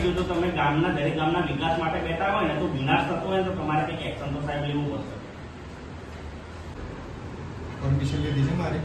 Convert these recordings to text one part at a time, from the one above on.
દો તો તમે ગામના દરેક ગામના વિકાસ માટે બેઠા હોય ને તો વિનાશ થતો હોય તો તમારે કંઈક એક્શન તો સાહેબ લેવું પડશે. પરમિશન લીધી છે મારે.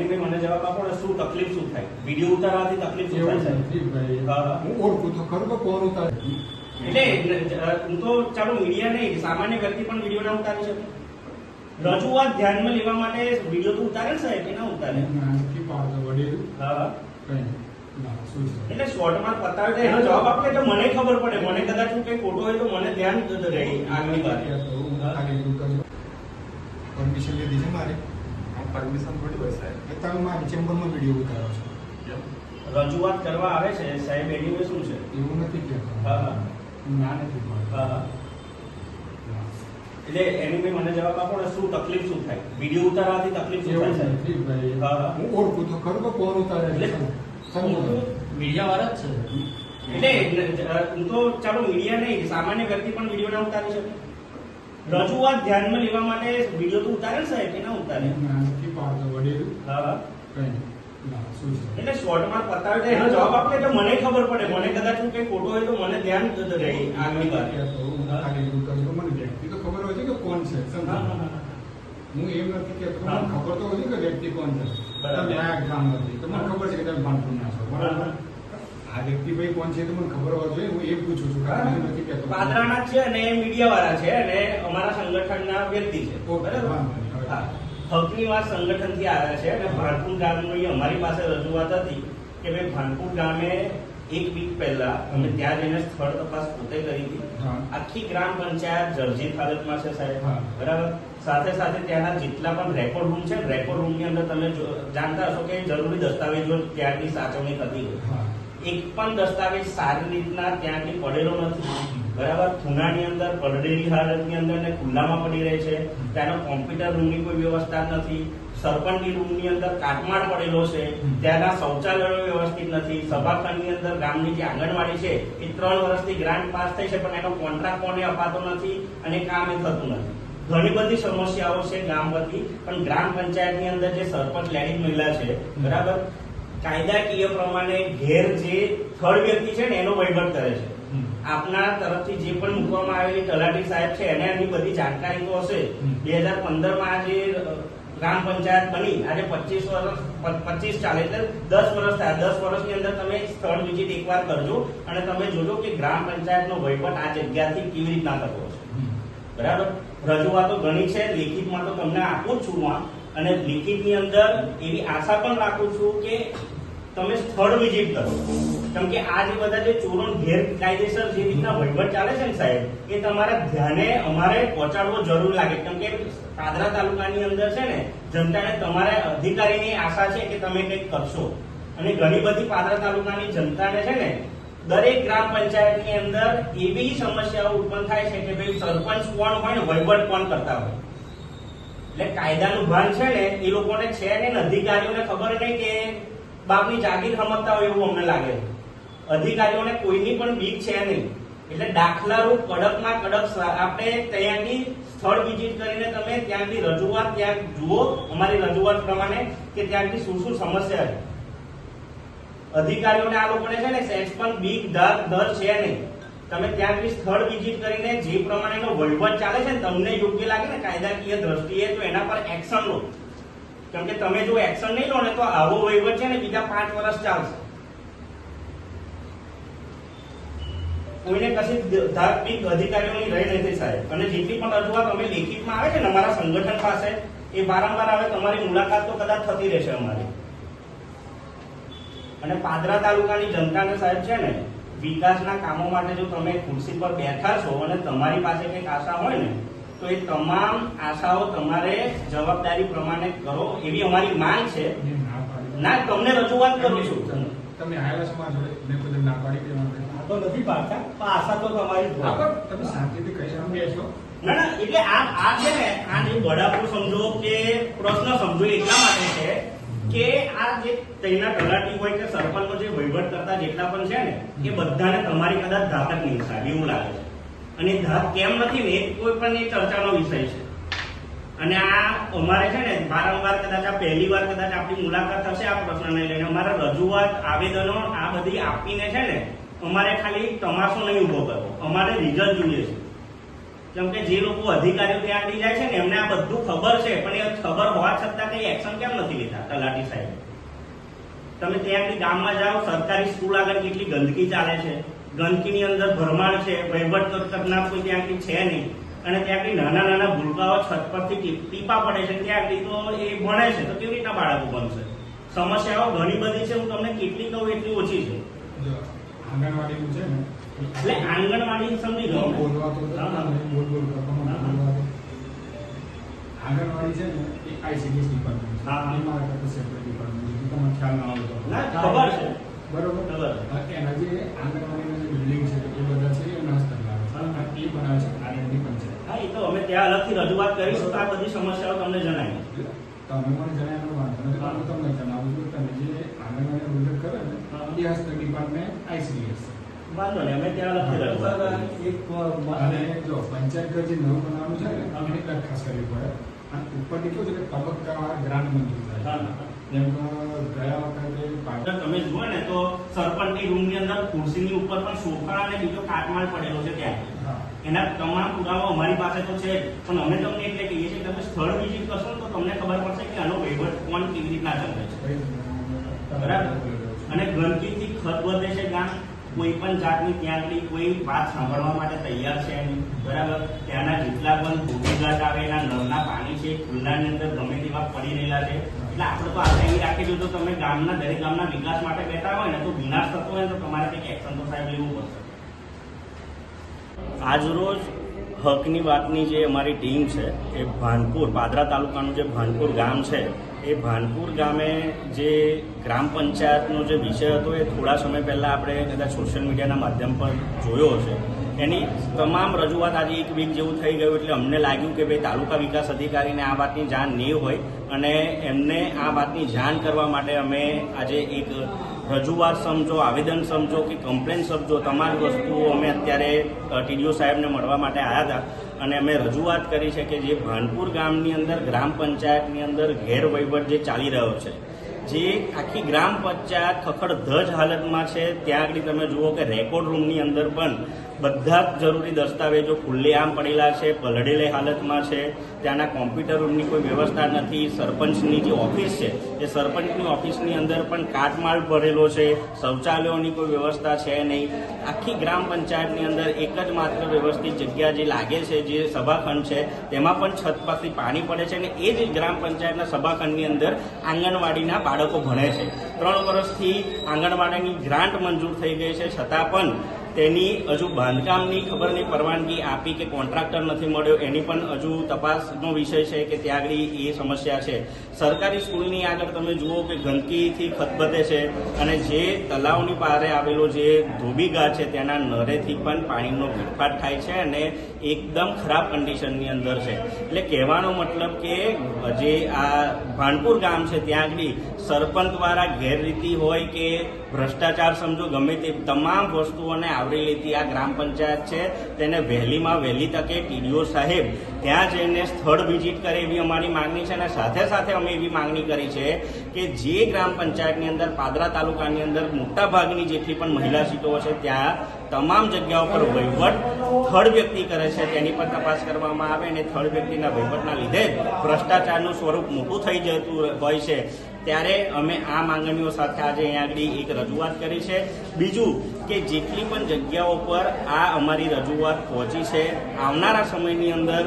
મને જવાબ આપો ને શું તકલીફ શું થાય? વીડિયો ઉતારવાથી તકલીફ શું થાય એવું સાહેબ? નથી ભાઈ. હા, હા. હું ઓળખું તો ખરું કોણ ઉતારે? એટલે હું તો ચાલો મીડિયા નહીં સામાન્ય વ્યક્તિ પણ વીડિયો ના ઉતારી શકે. રજૂઆત ધ્યાનમાં લેવા માટે વીડિયો તો ઉતારે ને સાહેબ કે ના ઉતારે. વડીલ હા. કઈ એટલે શોર્ટમાં પતાવે દે એનો જવાબ આપે તો મને ખબર પડે. મને કદાચ હું કઈ ખોટું હોય તો મને ધ્યાન જ રહે આગલી વાત. પરમિશન લીધી છે મારે? પરમિશન થોડી હોય સાહેબ. એ તમે મારી ચેમ્બરમાં વીડિયો ઉતારો છો. રજૂઆત કરવા આવે છે સાહેબ એની શું છે? એવું નથી કહેતો હા હા. ના નથી. હા હા. એટલે એની ભાઈ મને જવાબ આપો ને શું તકલીફ શું થાય? વીડિયો ઉતારવાથી તકલીફ શું થાય છે. હું ઓળખું તો ખરું કોણ ઉતારે એટલે-. મીડિયા વાળા જ છે. એટલે હું તો ચાલો મીડિયા નહીં સામાન્ય વ્યક્તિ પણ વીડિયો ના ઉતારી શકે રજૂઆત ધ્યાનમાં લેવા માટે વીડિયો તો ઉતારે સાહેબ કે ના ઉતારે? વડેલું હા. એટલે શોર્ટમાં પતાવે તો એનો જવાબ આપે તો મને ખબર પડે. મને કદાચ હું કઈ ખોટો હોય તો મને ધ્યાન રહે એટલું કહ્યું. મને વ્યક્તિ તો ખબર હોય છે કે કોણ છે. હા, એમ નથી કે. ખબર તો હતી કે વ્યક્તિ કોણ છે. તમે આ ગ્રામમાંથી. તો મને ખબર છે કે તમે ભાનપુર ના છો. બરાબર? આ વ્યક્તિ ભાઈ કોણ છે તો મને ખબર હોવા જોઈએ. હું એ પૂછું છું કારણ કે નથી કહેતો પાદરાના છે અને મીડિયા વાળા છે અને અમારા સંગઠનના વ્યક્તિ છે. બરાબર? વાંધો નહીં, હવે. હકની વાત સંગઠનથી આવ્યા છે અને ભાનપુર ગામની અમારી પાસે રજૂઆત હતી કે ભાઈ ભાનપુર ગામે એક વીક પહેલા અમે ત્યાં જઈને સ્થળ તપાસ પોતે કરી હતી. આખી ગ્રામ પંચાયત જર્જિત હાલતમાં છે સાહેબ. બરાબર? સાથે સાથે ત્યાંના જેટલા પણ રેકોર્ડ રૂમ છે રેકોર્ડ રૂમની અંદર તમે જાણતા હશો કે જરૂરી દસ્તાવેજો ત્યાંની સાચવણી થતી હોય. એક પણ દસ્તાવેજ સારી રીતના ત્યાંથી પડેલો નથી. બરાબર? ખૂનાની અંદર પડેલી હાલતની અંદર ને ખુલ્લામાં પડી રહે છે. ત્યાંનો કોમ્પ્યુટર રૂમની કોઈ વ્યવસ્થા નથી. સરપંચની રૂમની અંદર કાટમાળ પડેલો છે. ત્યાંના શૌચાલયો વ્યવસ્થિત નથી. સભાખંડની અંદર ગામની જે આંગણવાડી છે એ ત્રણ વર્ષથી ગ્રાન્ટ પાસ થઈ છે પણ એનો કોન્ટ્રાક્ટ કોને અપાતો નથી અને કામ એ થતું નથી. ઘણી બધી સમસ્યાઓ છે ગામ બધી પણ ગ્રામ પંચાયતની અંદર જે સરપંચ લેડીઝ મહિલા છે બરાબર? કાયદાકીય પ્રમાણે ઘેર જે થર્ડ વ્યક્તિ છે ને એનો વહીવટ કરે છે. આપના તરફથી જે પણ મૂકવામાં આવેલી તલાટી સાહેબ છે એને એની બધી જાણકારી તો હશે બે હજાર પંદરમાં આજે ગ્રામ પંચાયત બની. આજે પચીસ વર્ષ પચીસ ચાલે એટલે દસ વર્ષ થયા. દસ વર્ષની અંદર તમે સ્થળ વિઝિટ એકવાર કરજો અને તમે જોજો કે ગ્રામ પંચાયતનો વહીવટ આ જગ્યાથી કેવી રીતના થતો હશે. બરાબર? રજૂઆતો ઘણી છે, લેખિતમાં તો તમને આપું છું અને લેખિતની અંદર એવી આશા પણ રાખું છું કે તમે સ્થળ વિઝિટ કરો. કેમ કે આ જે બધા જે ચોરણ ગેરકાયદેસર જે રીતના વહીવટ ચાલે છે ને સાહેબ, એ તમારા ધ્યાને અમારે પહોંચાડવો જરૂર લાગે. કેમ કે પાદરા તાલુકાની અંદર છે ને, જનતાને તમારા અધિકારીની આશા છે કે તમે કંઈક કરશો. અને ઘણી બધી પાદરા તાલુકાની જનતાને છે ને દરેક ગ્રામ પંચાયતની અંદર એવી સમસ્યાઓ ઉત્પન્ન થાય છે કે ભાઈ સરપંચ કોણ હોય ને વહીવટ કોણ કરતા હોય. એટલે કાયદાનું ભાન છે ને, એ લોકોને છે ને અધિકારીઓને ખબર નહીં કે બાપની જાગીર સમજતા હોય એવું અમને લાગે. અધિકારીઓને કોઈની પણ બીક છે નહીં. એટલે દાખલારૂપ કડકમાં કડક આપણે ત્યાંથી સ્થળ વિઝિટ કરીને તમે ત્યાંથી રજૂઆત ત્યાં જુઓ. અમારી રજૂઆત પ્રમાણે કે ત્યાંથી શું શું સમસ્યા છે. અધિકારીઓને આ લોકોને છે ને સેન્સ પણ બીક દર દર છે નહીં. તમે ત્યાંથી સ્થળ વિઝિટ કરીને જે પ્રમાણેનો વહીવટ ચાલે છે ને, તમને યોગ્ય લાગે ને, કાયદાકીય દ્રષ્ટિએ તો એના પર એક્શન લો. કેમ કે તમે જો એક્શન નહીં લો ને, તો આવો વહીવટ છે ને બીજા પાંચ વર્ષ ચાલશે. કોઈને કશી બીક અધિકારીઓની રહી નથી સાહેબ. અને જેટલી પણ રજૂઆત અમે લેખિતમાં આવે છે ને અમારા સંગઠન પાસે, એ વારંવાર આવે, તમારી મુલાકાત તો કદાચ થતી રહેશે અમારી. અને પાદરા તાલુકાની જનતાને સાહેબ છે ને વિકાસના કામો માટે જો તમે ખુરશી પર બેઠા છો અને તમારી પાસે કંઈક આશા હોય ને તો એ તમામ આશાઓ તમારે જવાબદારી પ્રમાણે કરો એવી અમારી માંગ છે. ના તમને રજૂઆત કરું છું. તમે મારા જોડે મેં કોઈ ના પાડી આ તો નથી પાડતા પણ આશા તો તમારી તમે શાંતિથી કહી શકો છો. ના ના એટલે આ આ છે ને આ જે બડાપુર સમજો કે પ્રશ્ન સમજો એટલા માટે છે કે આ જે તેના તલાટી હોય કે સરપંચનો જે વહીવટ કરતા જેટલા પણ છે ને, એ બધાને તમારી કદાચ ધાતક સાહેબ એવું લાગે છે. અને ધાત કેમ નથી ને કોઈ પણ એ ચર્ચાનો વિષય છે. અને આ અમારે છે ને વારંવાર કદાચ આ પહેલી વાર કદાચ આપણી મુલાકાત થશે આ પ્રશ્નને લઈને, અમારા રજૂઆત, આવેદનો આ બધી આપીને છે ને, અમારે ખાલી તમાશો નહીં ઊભો કરવો. અમારે રિઝલ્ટ જોઈએ છે. કેમ કે જે લોકો અધિકારીઓ ત્યાં આગળ જાય છે ને, એમને આ બધું ખબર છે, પણ એ ખબર હોવા છતાં કઈ એક્શન કેમ નથી લેતા તલાટી સાહેબ? તમે ત્યાં ગામમાં જાઓ, સરકારી સ્કૂલ આગળ કેટલી ગંદકી ચાલે છે, ગંદકીની અંદર ભરમાડ છે, વહીવટ કરનાર કોઈ ત્યાં આગળ છે નહીં, અને ત્યાં નાના નાના ભૂલકાઓ છત પરથી ટીપા પડે છે, ત્યાં તો એ ભણે છે, તો કેવી રીતના બાળકો બનશે? સમસ્યાઓ ઘણી બધી છે, હું તમને કેટલી કહું એટલી ઓછી છે. આંગણવાડીનું છે ને એટલે આંગણવાડી સમજી લો. બોલવા તો. બોલ બોલ આંગણવાડી છે ને એ આઈસીડીએસ ડિપાર્ટમેન્ટ છે. હા, મારા કરતા સેપરેટ ડિપાર્ટમેન્ટ છે. તમને ખ્યાલ ના હોય તો. ના ખબર છે. બરોબર. હા, એના જે આંગણવાડીના જે બિલ્ડિંગ છે એ બધા છે એ નાશ કરેલા છે. એ બનાવે છે આરએનડી પંચાયત હા એ તો અમે ત્યાં અલગથી રજૂઆત કરીશું તો આ બધી સમસ્યાઓ તમને જણાવી. તમે મને જણાવ્યાનો વાંધો નથી હા. તમને જણાવું છું તમે જે આંગણવાડી ઉલ્લેખ કરે ને. એ હસ્તક ડિપાર્ટમેન્ટ આઈસીડીએસ વાંધો નહીં અમે ત્યાં અલગથી એક. અને જો પંચાયત ઘર જે નવું બનાવવાનું છે ને એની દરખાસ્ત કરવી પડે? અને ઉપરથી કેવું છે? કે તબક્કાવાર ગ્રાન્ટ મંજૂર થાય. જેમ ગયા વખતે પાટણ તમે જુઓ ને તો સરપંચની રૂમની અંદર ખુરશીની ઉપર પણ સોફા અને બીજો કાટમાળ પડેલો છે ત્યાં. હા. એના તમામ પુરાવા અમારી પાસે તો છે પણ અમે તમને એટલે કહીએ છીએ કે તમે સ્થળ વિઝિટ કરશો ને તો તમને ખબર પડશે કે આનો વહીવટ કોણ કેવી રીતના ચાલે છે. બરાબર? અને ગંદકીથી વધે છે ગામ. કોઈ પણ જાતની ત્યાં આગળ કોઈ વાત સાંભળવા માટે તૈયાર છે નહીં. બરાબર? ત્યાંના જેટલા પણ ભૂમિઘાટ આવે, એના નળના પાણી છે, ખુલ્લાની અંદર ગમે તેવા પડી રહેલા છે. એટલે આપણે તો આશા એવી રાખી દીધું તમે ગામના, દરેક ગામના વિકાસ માટે બેઠા હોય ને, તો વિનાશ થતો હોય તો તમારે કંઈક એક્શન તો સાહેબ લેવું પડશે. આજરોજ હકની વાતની જે અમારી ટીમ છે, એ ભાનપુર, પાદરા તાલુકાનું જે ભાનપુર ગામ છે એ ભાનપુર ગામે જે ગ્રામ પંચાયતનો જે વિષય હતો, એ થોડા સમય પહેલાં આપણે કદાચ સોશિયલ મીડિયાના માધ્યમ પર જોયો છે એની તમામ રજૂઆત આજે એક વીક જેવું થઈ ગયું એટલે અમને લાગ્યું કે ભાઈ તાલુકા વિકાસ અધિકારીને આ વાતની જાણ નહીં હોય અને એમને આ વાતની જાણ કરવા માટે અમે આજે એક રજૂઆત સમજો, આવેદન સમજો કે કમ્પ્લેન સમજો તમામ વસ્તુઓ અમે અત્યારે ટીડીઓ સાહેબને મળવા માટે આવ્યા હતા અને અમે રજૂઆત કરી છે કે જે ભાનપુર ગામની અંદર, ગ્રામ પંચાયતની અંદર ગેરવહીવટ જે ચાલી રહ્યો છે, જે આખી ગ્રામ પંચાયત ખખડધજ હાલતમાં છે. ત્યાં આગળ તમે જુઓ કે રેકોર્ડ રૂમની અંદર પણ બધા જ જરૂરી દસ્તાવેજો ખુલ્લેઆમ પડેલા છે, પલળેલી હાલતમાં છે. ત્યાંના કોમ્પ્યુટર રૂમની કોઈ વ્યવસ્થા નથી. સરપંચની જે ઓફિસ છે, એ સરપંચની ઓફિસની અંદર પણ કાટમાળ ભરેલો છે. શૌચાલયોની કોઈ વ્યવસ્થા છે નહીં. આખી ગ્રામ પંચાયતની અંદર એક જ માત્ર વ્યવસ્થિત જગ્યા જે લાગે છે, જે સભાખંડ છે, તેમાં પણ છત પરથી પાણી પડે છે અને એ જ ગ્રામ પંચાયતના સભાખંડની અંદર આંગણવાડીના બાળકો ભણે છે. ત્રણ વર્ષથી આંગણવાડીની ગ્રાન્ટ મંજૂર થઈ ગઈ છે. છતાં પણ તેની હજુ બાંધકામની ખબરની પરવાનગી આપી કે કોન્ટ્રાક્ટર નથી મળ્યો, એની પણ હજુ તપાસનો વિષય છે કે ત્યાં આગળ એ સમસ્યા છે. સરકારી સ્કૂલની આગળ તમે જુઓ કે ગંદકીથી ખતબતે છે અને જે તલાવની પારે આવેલો જે ધોબીગા છે ત્યાંના નરેથી પણ પાણીનો વેડફાટ થાય છે અને એકદમ ખરાબ કન્ડિશનની અંદર છે. એટલે કહેવાનો મતલબ કે જે આ ભાનપુર ગામ છે, ત્યાં આગળ સરપંચ દ્વારા ગેરરીતિ હોય કે ભ્રષ્ટાચાર સમજો, ગમે તે તમામ વસ્તુઓને આવરી લીધી આ ગ્રામ પંચાયત છે. તેને વહેલીમાં વહેલી તકે ટીડીઓ સાહેબ ત્યાં જઈને સ્થળ વિઝિટ કરે એવી અમારી માંગણી છે અને સાથે સાથે અમે એવી માંગણી કરી છે કે જે ગ્રામ પંચાયતની અંદર પાદરા તાલુકાની અંદર મોટાભાગની જેટલી પણ મહિલા સીટો છે, ત્યાં તમામ જગ્યાઓ પર વહીવટ થર્ડ વ્યક્તિ કરે છે. તેની પર તપાસ કરવામાં આવે અને થર્ડ વ્યક્તિના વહીવટના લીધે ભ્રષ્ટાચારનું સ્વરૂપ મોટું થઈ જતું હોય છે. ત્યારે અમે આ માંગણીઓ સાથે આજે અહીંયા આગળ એક રજૂઆત કરી છે. બીજું કે જેટલી પણ જગ્યાઓ પર આ અમારી રજૂઆત પહોંચી છે, આવનારા સમયની અંદર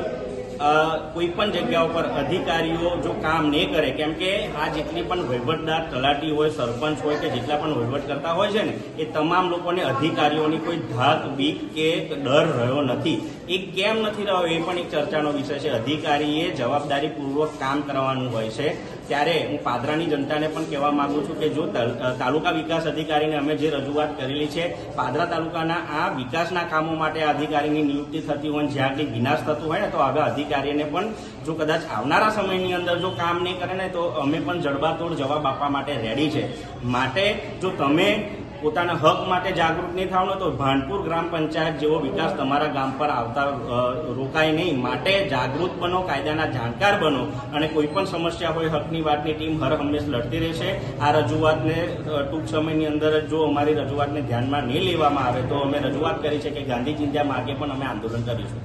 કોઈ પણ જગ્યા ઉપર અધિકારીઓ જો કામ નહીં કરે, કેમ કે આ જેટલી પણ વહીવટદાર તલાટી હોય, સરપંચ હોય કે જેટલા પણ વહીવટ કરતા હોય છે ને, એ તમામ લોકોને અધિકારીઓની કોઈ ધાક, બીક કે ડર રહ્યો નથી. એ કેમ નથી રહ્યો એ પણ એક ચર્ચાનો વિષય છે. અધિકારીએ જવાબદારીપૂર્વક કામ કરવાનું હોય છે. ત્યારે હું પાદરાની જનતાને પણ કહેવા માંગુ છું કે જો તલ- તાલુકા વિકાસ અધિકારીને અમે જે રજૂઆત કરેલી છે, પાદરા તાલુકાના આ વિકાસના કામો માટે અધિકારીની નિયુક્તિ થતી હોય, જ્યાં આગળ વિનાશ થતું હોય ને, તો હવે અધિકારીને પણ જો કદાચ આવનારા સમયની અંદર જો કામ નહીં કરે ને, તો અમે પણ જડબાતોડ જવાબ આપવા માટે રેડી છે. માટે જો તમે પોતાના હક માટે જાગૃત નહીં થાવ તો ભાનપુર ગ્રામ પંચાયત જેવો વિકાસ તમારા ગામ પર આવતા રોકાય નહીં. માટે જાગૃત બનો, કાયદાના જાણકાર બનો અને કોઈ પણ સમસ્યા હોય, હકની વાતની ટીમ હર હંમેશ લડતી રહેશે. આ રજૂઆતને ટૂંક સમયની અંદર જ જો અમારી રજૂઆતને ધ્યાનમાં નહીં લેવામાં આવે તો અમે રજૂઆત કરી છે કે ગાંધી ચિંધ્યા માર્ગે પણ અમે આંદોલન કરીશું.